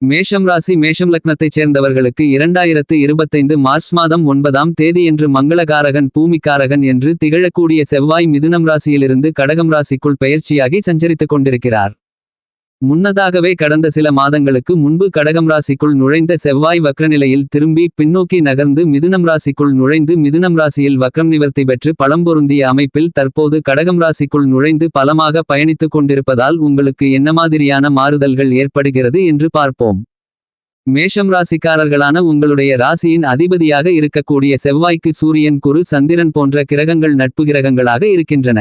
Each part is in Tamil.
மேஷம் ராசி மேஷம் லக்னத்தைச் சேர்ந்தவர்களுக்கு இரண்டாயிரத்து இருபத்தைந்து மார்ச் மாதம் ஒன்பதாம் தேதியன்று மங்களகாரகன் பூமிக்காரகன் என்று திகழக்கூடிய செவ்வாய் மிதுனம் ராசியிலிருந்து கடகம் ராசிக்குள் பெயர்ச்சியாகி சஞ்சரித்துக் கொண்டிருக்கிறார். முன்னதாகவே கடந்த சில மாதங்களுக்கு முன்பு கடகம் ராசிக்குள் நுழைந்த செவ்வாய் வக்ரநிலையில் திரும்பி பின்னோக்கி நகர்ந்து மிதுனம் ராசிக்குள் நுழைந்து மிதுனம் ராசியில் வக்ரம் நிவர்த்தி பெற்று பழம்பொருந்திய அமைப்பில் தற்போது கடகம் ராசிக்குள் நுழைந்து பலமாக பயணித்துக் கொண்டிருப்பதால் உங்களுக்கு என்ன மாதிரியான மாறுதல்கள் ஏற்படுகிறது என்று பார்ப்போம். மேஷம் ராசிக்காரர்களான உங்களுடைய ராசியின் அதிபதியாக இருக்கக்கூடிய செவ்வாய்க்கு சூரியன் குரு சந்திரன் போன்ற கிரகங்கள் நட்பு கிரகங்களாக இருக்கின்றன.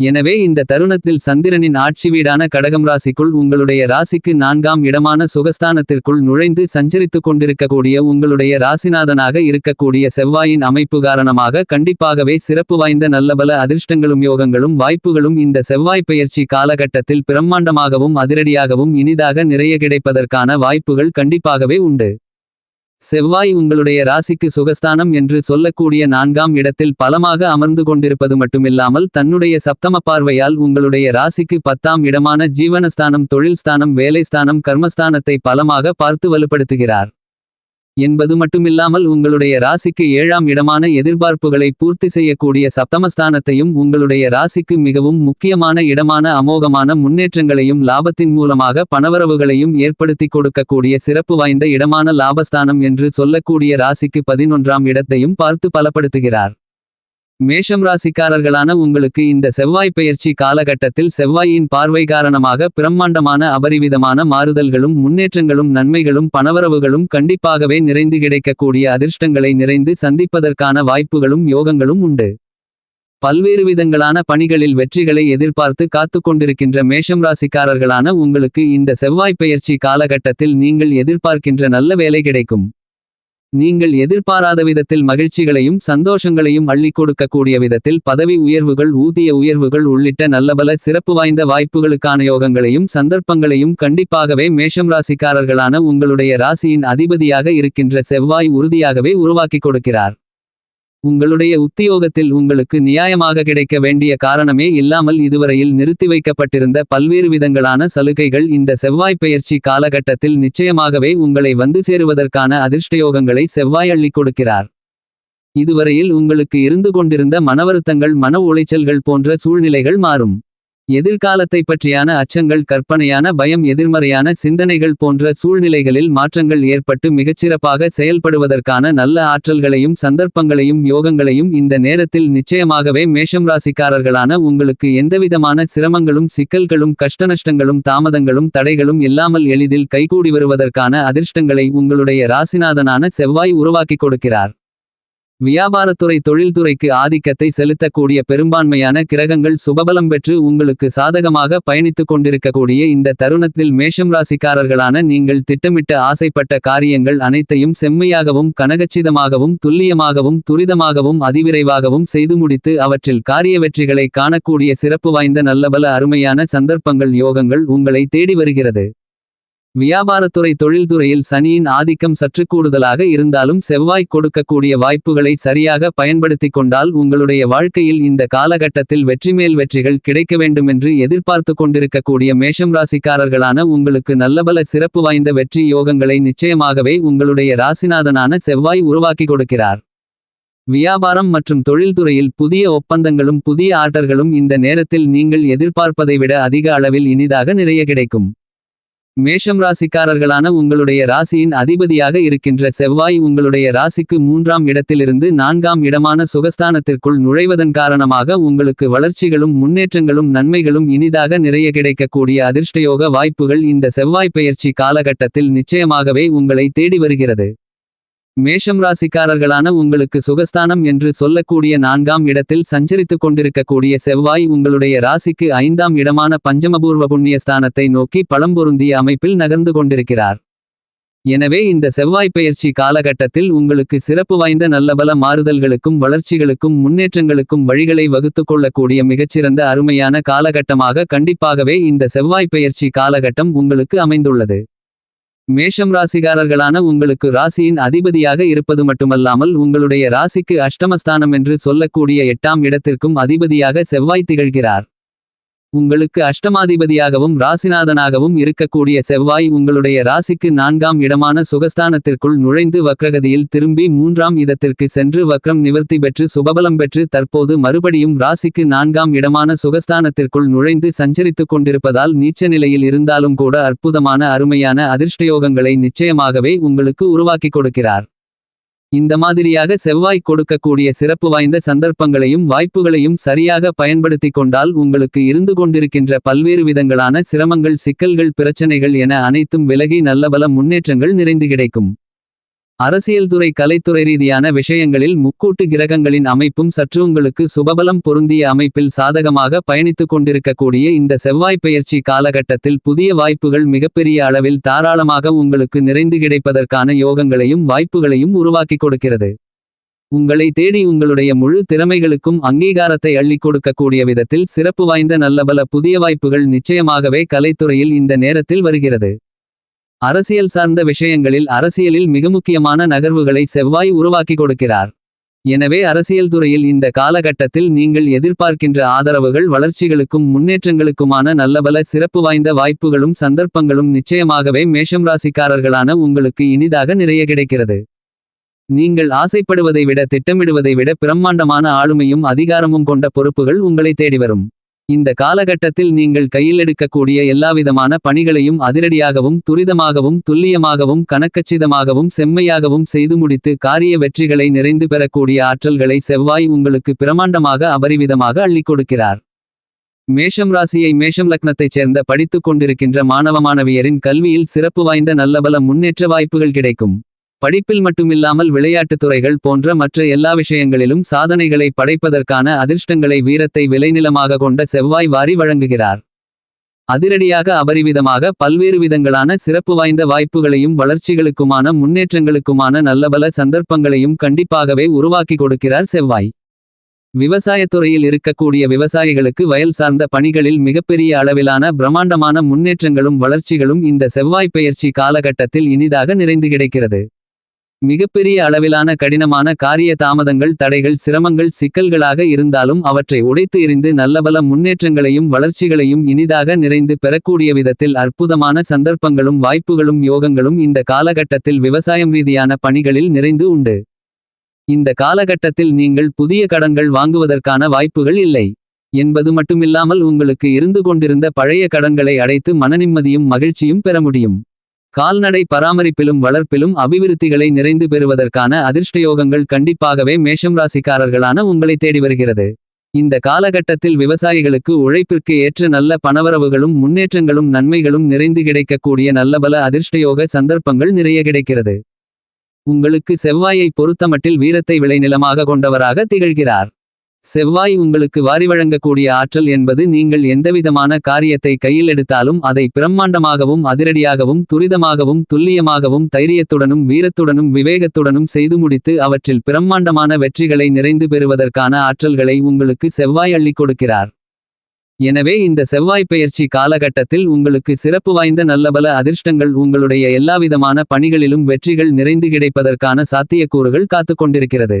எனவே இந்த தருணத்தில் சந்திரனின் ஆட்சி வீடான கடகம் ராசிக்குள் உங்களுடைய ராசிக்கு நான்காம் இடமான சுகஸ்தானத்திற்குள் நுழைந்து சஞ்சரித்துக் கொண்டிருக்கக்கூடிய உங்களுடைய ராசிநாதனாக இருக்கக்கூடிய செவ்வாயின் அமைப்பு காரணமாக கண்டிப்பாகவே சிறப்பு வாய்ந்த நல்லபல அதிர்ஷ்டங்களும் யோகங்களும் வாய்ப்புகளும் இந்த செவ்வாய் பயிற்சி காலகட்டத்தில் பிரம்மாண்டமாகவும் அதிரடியாகவும் இனிதாக நிறைய கிடைப்பதற்கான வாய்ப்புகள் கண்டிப்பாகவே உண்டு. செவ்வாய் உங்களுடைய ராசிக்கு சுகஸ்தானம் என்று சொல்லக்கூடிய நான்காம் இடத்தில் பலமாக அமர்ந்து கொண்டிருப்பது மட்டுமில்லாமல் தன்னுடைய சப்தம பார்வையால் உங்களுடைய ராசிக்கு பத்தாம் இடமான ஜீவனஸ்தானம் தொழில்ஸ்தானம் வேலைஸ்தானம் கர்மஸ்தானத்தை பலமாக பார்த்து வலுப்படுத்துகிறார். என்பது மட்டுமில்லாமல் உங்களுடைய ராசிக்கு ஏழாம் இடமான எதிர்பார்ப்புகளை பூர்த்தி செய்யக்கூடிய சப்தமஸ்தானத்தையும் உங்களுடைய ராசிக்கு மிகவும் முக்கியமான இடமான அமோகமான முன்னேற்றங்களையும் லாபத்தின் மூலமாக பணவரவுகளையும் ஏற்படுத்தி கொடுக்கக்கூடிய சிறப்பு வாய்ந்த இடமான லாபஸ்தானம் என்று சொல்லக்கூடிய ராசிக்கு பதினொன்றாம் இடத்தையும் பார்த்து பலப்படுத்துகிறார். மேஷம் ராசிக்காரர்களான உங்களுக்கு இந்த செவ்வாய் பெயர்ச்சி காலகட்டத்தில் செவ்வாயின் பார்வை காரணமாக பிரம்மாண்டமான அபரிவிதமான மாறுதல்களும் முன்னேற்றங்களும் நன்மைகளும் பணவரவுகளும் கண்டிப்பாகவே நிறைந்து கிடைக்கக்கூடிய அதிர்ஷ்டங்களை நிறைந்து சந்திப்பதற்கான வாய்ப்புகளும் யோகங்களும் உண்டு. பல்வேறு விதங்களான பணிகளில் வெற்றிகளை எதிர்பார்த்து காத்துக் கொண்டிருக்கின்ற மேஷம் ராசிக்காரர்களான உங்களுக்கு இந்த செவ்வாய் பெயர்ச்சி காலகட்டத்தில் நீங்கள் எதிர்பார்க்கின்ற நல்ல வேலை கிடைக்கும். நீங்கள் எதிர்பாராத விதத்தில் மகிழ்ச்சிகளையும் சந்தோஷங்களையும் அள்ளிக் கொடுக்கக்கூடிய விதத்தில் பதவி உயர்வுகள் ஊதிய உயர்வுகள் உள்ளிட்ட நல்லபல சிறப்பு வாய்ந்த வாய்ப்புகளுக்கான யோகங்களையும் சந்தர்ப்பங்களையும் கண்டிப்பாகவே மேஷம் ராசிக்காரர்களான உங்களுடைய ராசியின் அதிபதியாக இருக்கின்ற செவ்வாய் உறுதியாகவே உருவாக்கிக் கொடுக்கிறார். உங்களுடைய உத்தியோகத்தில் உங்களுக்கு நியாயமாக கிடைக்க வேண்டிய காரணமே இல்லாமல் இதுவரையில் நிறுத்தி வைக்கப்பட்டிருந்த பல்வேறு விதங்களான சலுகைகள் இந்த செவ்வாய் பெயர்ச்சி காலகட்டத்தில் நிச்சயமாகவே உங்களை வந்து சேருவதற்கான அதிர்ஷ்டயோகங்களை செவ்வாய் அள்ளி கொடுக்கிறார். இதுவரையில் உங்களுக்கு இருந்து கொண்டிருந்த மனவருத்தங்கள் மன உளைச்சல்கள் போன்ற சூழ்நிலைகள் மாறும். எதிர்காலத்தை பற்றியான அச்சங்கள் கற்பனையான பயம் எதிர்மறையான சிந்தனைகள் போன்ற சூழ்நிலைகளில் மாற்றங்கள் ஏற்பட்டு மிகச்சிறப்பாக செயல்படுவதற்கான நல்ல ஆற்றல்களையும் சந்தர்ப்பங்களையும் யோகங்களையும் இந்த நேரத்தில் நிச்சயமாகவே மேஷம் ராசிக்காரர்களான உங்களுக்கு எந்தவிதமான சிரமங்களும் சிக்கல்களும் கஷ்டநஷ்டங்களும் தாமதங்களும் தடைகளும் இல்லாமல் எளிதில் கைகூடி வருவதற்கான அதிர்ஷ்டங்களை உங்களுடைய ராசிநாதனான செவ்வாய் உருவாக்கிக் கொடுக்கிறார். வியாபாரத்துறை தொழில்துறைக்கு ஆதிக்கத்தை செலுத்தக்கூடிய பெரும்பான்மையான கிரகங்கள் சுபபலம் பெற்று உங்களுக்கு சாதகமாக பயணித்துக் கொண்டிருக்கக்கூடிய இந்த தருணத்தில் மேஷம் ராசிக்காரர்களான நீங்கள் திட்டமிட்ட ஆசைப்பட்ட காரியங்கள் அனைத்தையும் செம்மையாகவும் கனகச்சிதமாகவும் துல்லியமாகவும் துரிதமாகவும் அதிவிரைவாகவும் செய்து முடித்து அவற்றில் காரிய வெற்றிகளை காணக்கூடிய சிறப்பு வாய்ந்த நல்லபல அருமையான சந்தர்ப்பங்கள் யோகங்கள் உங்களை தேடி வருகிறது. வியாபாரத்துறை தொழில்துறையில் சனியின் ஆதிக்கம் சற்று கூடுதலாக இருந்தாலும் செவ்வாய் கொடுக்கக்கூடிய வாய்ப்புகளை சரியாக பயன்படுத்திக் கொண்டால் உங்களுடைய வாழ்க்கையில் இந்த காலகட்டத்தில் வெற்றிமேல் வெற்றிகள் கிடைக்க வேண்டுமென்று எதிர்பார்த்து கொண்டிருக்கக்கூடிய மேஷம் ராசிக்காரர்களான உங்களுக்கு நல்லபல சிறப்பு வாய்ந்த வெற்றி யோகங்களை நிச்சயமாகவே உங்களுடைய ராசிநாதனான செவ்வாய் உருவாக்கி கொடுக்கிறார். வியாபாரம் மற்றும் தொழில்துறையில் புதிய ஒப்பந்தங்களும் புதிய ஆர்டர்களும் இந்த நேரத்தில் நீங்கள் எதிர்பார்ப்பதை விட அதிக அளவில் இனிதாக நிறைய கிடைக்கும். மேஷம் ராசிக்காரர்களான உங்களுடைய ராசியின் அதிபதியாக இருக்கின்ற செவ்வாய் உங்களுடைய ராசிக்கு மூன்றாம் இடத்திலிருந்து நான்காம் இடமான சுகஸ்தானத்திற்குள் நுழைவதன் காரணமாக உங்களுக்கு வளர்ச்சிகளும் முன்னேற்றங்களும் நன்மைகளும் இனிதாக நிறைய கிடைக்கக்கூடிய அதிர்ஷ்டயோக வாய்ப்புகள் இந்த செவ்வாய் பெயர்ச்சி காலகட்டத்தில் நிச்சயமாகவே உங்களை தேடி வருகிறது. மேஷம் ராசிக்காரர்களான உங்களுக்கு சுகஸ்தானம் என்று சொல்லக்கூடிய நான்காம் இடத்தில் சஞ்சரித்துக் கொண்டிருக்கக்கூடிய செவ்வாய் உங்களுடைய ராசிக்கு ஐந்தாம் இடமான பஞ்சமபூர்வ புண்ணியஸ்தானத்தை நோக்கி பழம்பொருந்திய அமைப்பில் நகர்ந்து கொண்டிருக்கிறார். எனவே இந்த செவ்வாய் பயிற்சி காலகட்டத்தில் உங்களுக்கு சிறப்பு வாய்ந்த நல்லபல மாறுதல்களுக்கும் வளர்ச்சிகளுக்கும் முன்னேற்றங்களுக்கும் வழிகளை வகுத்து கொள்ளக்கூடிய மிகச்சிறந்த அருமையான காலகட்டமாக கண்டிப்பாகவே இந்த செவ்வாய் பயிற்சி காலகட்டம் உங்களுக்கு அமைந்துள்ளது. மேஷம் ராசிகாரர்களான உங்களுக்கு ராசியின் அதிபதியாக இருப்பது மட்டுமல்லாமல் உங்களுடைய ராசிக்கு அஷ்டமஸ்தானம் என்று சொல்லக்கூடிய எட்டாம் இடத்திற்கும் அதிபதியாக செவ்வாய் திகழ்கிறார். உங்களுக்கு அஷ்டமாதிபதியாகவும் ராசிநாதனாகவும் இருக்கக்கூடிய செவ்வாய் உங்களுடைய ராசிக்கு நான்காம் இடமான சுகஸ்தானத்திற்குள் நுழைந்து வக்ரகதியில் திரும்பி மூன்றாம் இடத்திற்கு சென்று வக்ரம் நிவர்த்தி பெற்று சுபபலம் பெற்று தற்போது மறுபடியும் ராசிக்கு நான்காம் இடமான சுகஸ்தானத்திற்குள் நுழைந்து சஞ்சரித்துக் கொண்டிருப்பதால் நீச்ச நிலையில் இருந்தாலும் கூட அற்புதமான அருமையான அதிர்ஷ்டயோகங்களை நிச்சயமாகவே உங்களுக்கு உருவாக்கிக் கொடுக்கிறார். இந்த மாதிரியாக செவ்வாய் கொடுக்கக்கூடிய சிறப்பு வாய்ந்த சந்தர்ப்பங்களையும் வாய்ப்புகளையும் சரியாக பயன்படுத்திக் கொண்டால் உங்களுக்கு இருந்து கொண்டிருக்கின்ற பல்வேறு விதங்களான சிரமங்கள் சிக்கல்கள் பிரச்சனைகள் என அனைத்தும் விலகி நல்லபல முன்னேற்றங்கள் நிறைந்து கிடைக்கும். அரசியல் துறை கலைத்துறை ரீதியான விஷயங்களில் முக்கூட்டு கிரகங்களின் அமைப்பும் சற்று உங்களுக்கு சுபபலம் பொருந்திய அமைப்பில் சாதகமாக பயணித்துக் கொண்டிருக்கக்கூடிய இந்த செவ்வாய் பெயர்ச்சி காலகட்டத்தில் புதிய வாய்ப்புகள் மிகப்பெரிய அளவில் தாராளமாக உங்களுக்கு நிறைந்து கிடைப்பதற்கான யோகங்களையும் வாய்ப்புகளையும் உருவாக்கிக் கொடுக்கிறது. உங்களை தேடி உங்களுடைய முழு திறமைகளுக்கும் அங்கீகாரத்தை அள்ளிக் கொடுக்கக்கூடிய விதத்தில் சிறப்பு வாய்ந்த நல்லபல புதிய வாய்ப்புகள் நிச்சயமாகவே கலைத்துறையில் இந்த நேரத்தில் வருகிறது. அரசியல் சார்ந்த விஷயங்களில் அரசியலில் மிக முக்கியமான நகர்வுகளை செவ்வாய் உருவாக்கி கொடுக்கிறார். எனவே அரசியல் துறையில் இந்த காலகட்டத்தில் நீங்கள் எதிர்பார்க்கின்ற ஆதரவுகள் வளர்ச்சிகளுக்கும் முன்னேற்றங்களுக்குமான நல்லபல சிறப்பு வாய்ந்த வாய்ப்புகளும் சந்தர்ப்பங்களும் நிச்சயமாகவே மேஷம் ராசிக்காரர்களான உங்களுக்கு இனிதாக நிறைய கிடைக்கிறது. நீங்கள் ஆசைப்படுவதை விட திட்டமிடுவதை விட பிரம்மாண்டமான ஆளுமையும் அதிகாரமும் கொண்ட பொறுப்புகள் உங்களை தேடிவரும் இந்த காலகட்டத்தில் நீங்கள் கையில் எடுக்கக்கூடிய எல்லாவிதமான பணிகளையும் அதிரடியாகவும் துரிதமாகவும் துல்லியமாகவும் கணக்கச்சிதமாகவும் செம்மையாகவும் செய்து முடித்து காரிய வெற்றிகளை நிறைந்து பெறக்கூடிய ஆற்றல்களை செவ்வாய் உங்களுக்கு பிரமாண்டமாக அபரிவிதமாக அள்ளிக் கொடுக்கிறார். மேஷம் ராசியை மேஷம் லக்னத்தைச் சேர்ந்த படித்துக் கொண்டிருக்கின்ற மாணவ மாணவியரின் கல்வியில் சிறப்பு வாய்ந்த நல்லபல முன்னேற்ற வாய்ப்புகள் கிடைக்கும். படிப்பில் மட்டுமில்லாமல் விளையாட்டுத் துறைகள் போன்ற மற்ற எல்லா விஷயங்களிலும் சாதனைகளை படைப்பதற்கான அதிர்ஷ்டங்களை வீரத்தை விளைநிலமாக கொண்ட செவ்வாய் வாரி வழங்குகிறார். அதிரடியாக அபரிவிதமாக பல்வேறு விதங்களான சிறப்பு வாய்ந்த வாய்ப்புகளையும் வளர்ச்சிகளுக்குமான முன்னேற்றங்களுக்குமான நல்லபல சந்தர்ப்பங்களையும் கண்டிப்பாகவே உருவாக்கி கொடுக்கிறார் செவ்வாய். விவசாயத்துறையில் இருக்கக்கூடிய விவசாயிகளுக்கு வயல் சார்ந்த பணிகளில் மிகப்பெரிய அளவிலான பிரம்மாண்டமான முன்னேற்றங்களும் வளர்ச்சிகளும் இந்த செவ்வாய் பெயர்ச்சி காலகட்டத்தில் இனிதாக நிறைந்து கிடைக்கிறது. மிகப்பெரிய அளவிலான கடினமான காரிய தாமதங்கள் தடைகள் சிரமங்கள் சிக்கல்களாக இருந்தாலும் அவற்றை உடைத்து எறிந்து நல்லபல முன்னேற்றங்களையும் வளர்ச்சிகளையும் இனிதாக நிறைந்து பெறக்கூடிய விதத்தில் அற்புதமான சந்தர்ப்பங்களும் வாய்ப்புகளும் யோகங்களும் இந்த காலகட்டத்தில் விவசாயம் ரீதியான பணிகளில் நிறைந்து உண்டு. இந்த காலகட்டத்தில் நீங்கள் புதிய கடன்கள் வாங்குவதற்கான வாய்ப்புகள் இல்லை. என்பது மட்டுமில்லாமல் உங்களுக்கு இருந்து கொண்டிருந்த பழைய கடன்களை அடைத்து மனநிம்மதியும் மகிழ்ச்சியும் பெற முடியும். கால்நடை பராமரிப்பிலும் வளர்ப்பிலும் அபிவிருத்திகளை நிறைந்து பெறுவதற்கான அதிர்ஷ்டயோகங்கள் கண்டிப்பாகவே மேஷம் ராசிக்காரர்களான உங்களை தேடி வருகிறது. இந்த காலகட்டத்தில் விவசாயிகளுக்கு உழைப்பிற்கு ஏற்ற நல்ல பணவரவுகளும் முன்னேற்றங்களும் நன்மைகளும் நிறைந்து கிடைக்கக்கூடிய நல்லபல அதிர்ஷ்டயோக சந்தர்ப்பங்கள் நிறைய கிடைக்கிறது. உங்களுக்கு செவ்வாயை பொறுத்தமட்டில் வீரத்தை விளைநிலமாக கொண்டவராக திகழ்கிறார். செவ்வாய் உங்களுக்கு வாரி வழங்கக்கூடிய ஆற்றல் என்பது நீங்கள் எந்தவிதமான காரியத்தை கையில் எடுத்தாலும் அதை பிரம்மாண்டமாகவும் அதிரடியாகவும் துரிதமாகவும் துல்லியமாகவும் தைரியத்துடனும் வீரத்துடனும் விவேகத்துடனும் செய்து முடித்து அவற்றில் பிரம்மாண்டமான வெற்றிகளை நிறைந்து பெறுவதற்கான ஆற்றல்களை உங்களுக்கு செவ்வாய் அள்ளிக் கொடுக்கிறார். எனவே இந்த செவ்வாய் பெயர்ச்சி காலகட்டத்தில் உங்களுக்கு சிறப்பு வாய்ந்த நல்லபல அதிர்ஷ்டங்கள் உங்களுடைய எல்லாவிதமான பணிகளிலும் வெற்றிகள் நிறைந்து கிடைப்பதற்கான சாத்தியக்கூறுகள் காத்துக் கொண்டிருக்கிறது.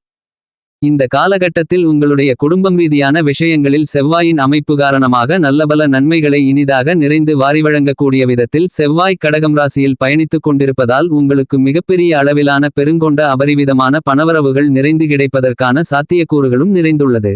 இந்த காலகட்டத்தில் உங்களுடைய குடும்பம் ரீதியான விஷயங்களில் செவ்வாயின் அமைப்பு காரணமாக நல்லபல நன்மைகளை இனிதாக நிறைந்து வாரி வழங்கக்கூடிய விதத்தில் செவ்வாய் கடகம் ராசியில் பயணித்துக் கொண்டிருப்பதால் உங்களுக்கு மிகப்பெரிய அளவிலான பெருங்கொண்ட அபரிவிதமான பணவரவுகள் நிறைந்து கிடைப்பதற்கான சாத்தியக்கூறுகளும் நிறைந்துள்ளது.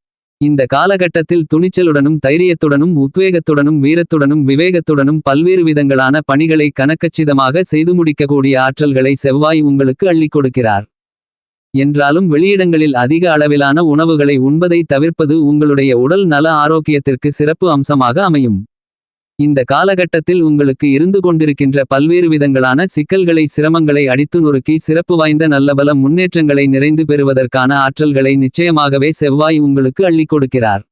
இந்த காலகட்டத்தில் துணிச்சலுடனும் தைரியத்துடனும் உத்வேகத்துடனும் வீரத்துடனும் விவேகத்துடனும் பல்வேறு விதங்களான பணிகளை கணக்கச்சிதமாக செய்து முடிக்கக்கூடிய ஆற்றல்களை செவ்வாய் உங்களுக்கு அள்ளிக் கொடுக்கிறார் என்றாலும் வெளியிடங்களில் அதிக அளவிலான உணவுகளை உண்பதை தவிர்ப்பது உங்களுடைய உடல் நல ஆரோக்கியத்திற்கு சிறப்பு அம்சமாக அமையும். இந்த காலகட்டத்தில் உங்களுக்கு இருந்து கொண்டிருக்கின்ற பல்வேறு விதங்களான சிக்கல்களை சிரமங்களை அடித்து நொறுக்கி சிறப்பு வாய்ந்த நல்லபல முன்னேற்றங்களை நிறைந்து பெறுவதற்கான ஆற்றல்களை நிச்சயமாகவே செவ்வாய் உங்களுக்கு அள்ளி கொடுக்கிறார்.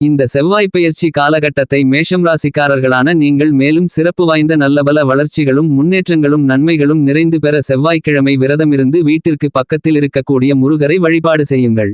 இந்த செவ்வாய்ப் பயிற்சி காலகட்டத்தை மேஷம் ராசிக்காரர்களான நீங்கள் மேலும் சிறப்பு வாய்ந்த நல்லபல வளர்ச்சிகளும் முன்னேற்றங்களும் நன்மைகளும் நிறைந்து பெற செவ்வாய்க்கிழமை விரதமிருந்து வீட்டிற்கு பக்கத்தில் இருக்கக்கூடிய முருகரை வழிபாடு செய்யுங்கள்.